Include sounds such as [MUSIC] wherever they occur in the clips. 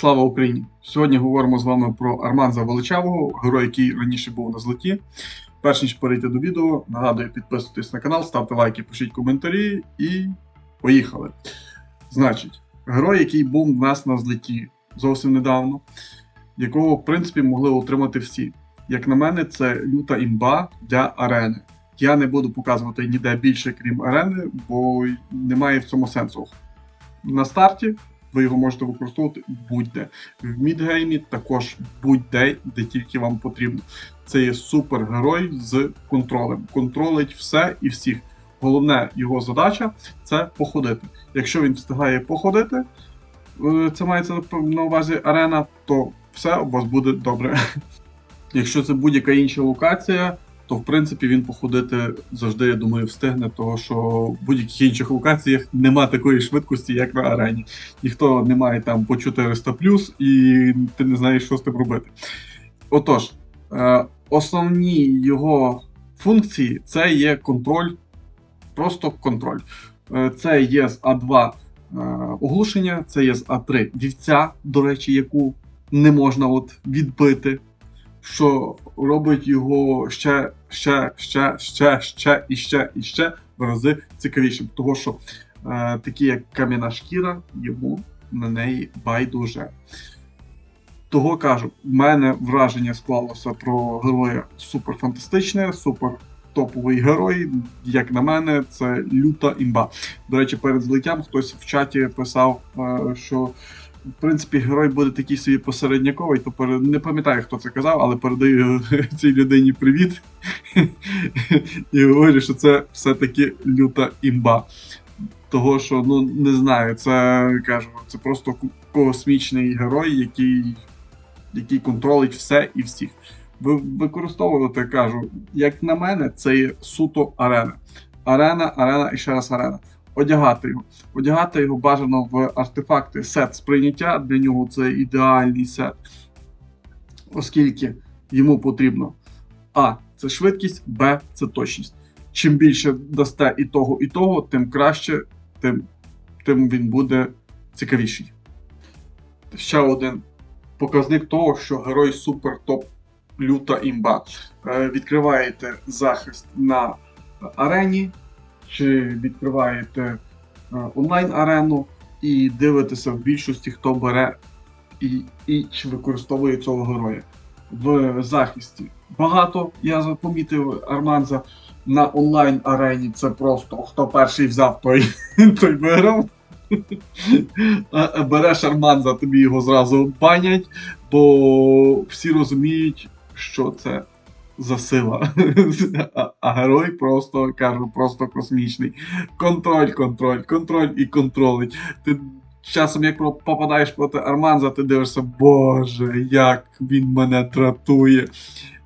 Слава Україні! Сьогодні говоримо з вами про Арманза Величавого, герой, який раніше був на злеті. Перш ніж перейти до відео, нагадую, підписуйтесь на канал, ставте лайки, пишіть коментарі і поїхали. Значить, герой, який був в нас на злеті зовсім недавно, якого, в принципі, могли отримати всі. Як на мене, це люта імба для арени. Я не буду показувати ніде більше, крім арени, бо немає в цьому сенсу. На старті ви його можете використовувати будь-де. В мідгеймі також будь-де, де тільки вам потрібно. Це є супергерой з контролем. Контролить все і всіх. Головне його задача це походити. Якщо він встигає походити, е, це мається на увазі арена, то все у вас буде добре. [LAUGHS] Якщо це будь-яка інша локація, то в принципі він походити завжди, я думаю, встигне, того що в будь-яких інших локаціях нема такої швидкості, як на арені. Ніхто не має там по 400 плюс, і ти не знаєш, що з тим робити. Отож, е, основні його функції це є контроль, просто контроль. Е, Це є з А2 е, оглушення, це є з А3 вівця, до речі, яку не можна от відбити що робить його ще, ще, ще, ще, ще і ще і ще в рази цікавішим. Того що е, такі, як кам'яна шкіра, йому на неї байдуже. Того кажу, в мене враження склалося про героя суперфантастичне, супер топовий герой. Як на мене, це люта імба. До речі, перед злиттям хтось в чаті писав, е, що в принципі, герой буде такий собі посередняковий, то пере... не пам'ятаю, хто це казав, але передаю [LAUGHS] цій людині привіт. [LAUGHS] І говорю, що це все-таки люта імба. Того, що, ну, не знаю, це кажу, це просто космічний герой, який який контролить все і всіх. Ви використовувати, кажу, як на мене, це є суто арена. Арена, арена і ще раз арена одягати його. Одягати його бажано в артефакти сет сприйняття. Для нього це ідеальний сет, оскільки йому потрібно А. Це швидкість, Б. Це точність. Чим більше дасте і того, і того, тим краще, тим, тим він буде цікавіший. Ще один показник того, що герой супер топ люта імба. Е, Відкриваєте захист на арені, чи відкриваєте е, онлайн-арену і дивитеся в більшості, хто бере і, і чи використовує цього героя. В захисті багато, я помітив Арманза на онлайн-арені. Це просто хто перший взяв, той, [LAUGHS] той виграв. [LAUGHS] Береш Арманза, тобі його зразу банять, бо всі розуміють, що це за сила. [LAUGHS] А, а герой просто кажу, просто космічний. Контроль, контроль, контроль і контролить. Ти часом, як попадаєш проти Арманза, ти дивишся, боже, як він мене тратує.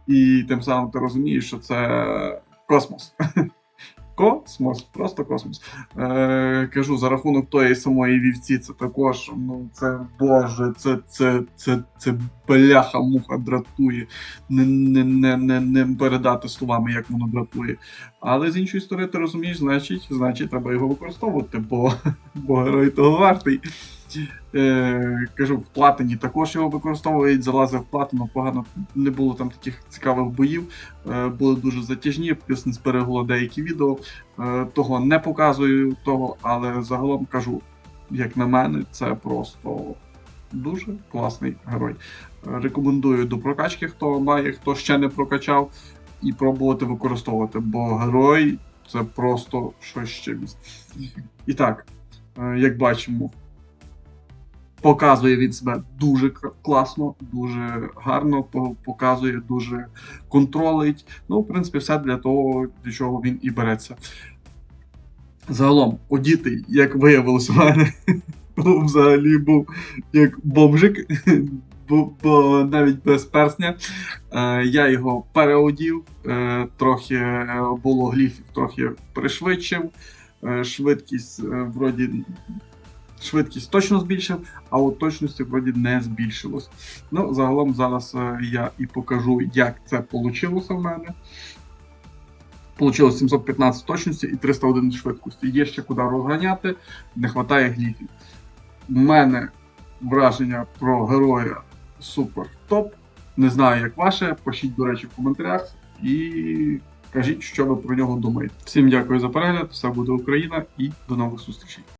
І тим самим ти розумієш, що це космос. [LAUGHS] Космос, просто космос. Е, Кажу, за рахунок тої самої вівці, це також, ну це Боже, це це, це, це бляха-муха дратує. Не не, не, не, не передати словами, як воно дратує. Але з іншої сторони, ти розумієш, значить, значить, треба його використовувати, бо, бо герой того вартий. Е, Кажу, в платині також його використовують, залазив в платину, погано не було там таких цікавих боїв, е, були дуже затяжні, плюс не зберегло деякі відео. Е, того не показую, того, але загалом кажу, як на мене, це просто дуже класний герой. Рекомендую до прокачки, хто має, хто ще не прокачав, і пробувати використовувати, бо герой це просто щось ще. І так, е, як бачимо. Показує він себе дуже класно, дуже гарно, показує, дуже контролить. Ну, в принципі, все для того, для чого він і береться. Загалом, одітий, як виявилося, в мене [LAUGHS] взагалі був як бомжик, бо, бо навіть без персня. Е, я його переодів, е, трохи було гліфів, трохи пришвидшив. Е, швидкість е, вроді швидкість точно збільшив, а от точності вроді не збільшилось. Ну, загалом зараз е, я і покажу, як це вийшло в мене. Получилось 715 точності і 301 швидкості. Є ще куди розганяти, не вистачає гліфів. У мене враження про героя супер топ. Не знаю, як ваше. Пишіть, до речі, в коментарях і кажіть, що ви про нього думаєте. Всім дякую за перегляд, все буде Україна і до нових зустрічей.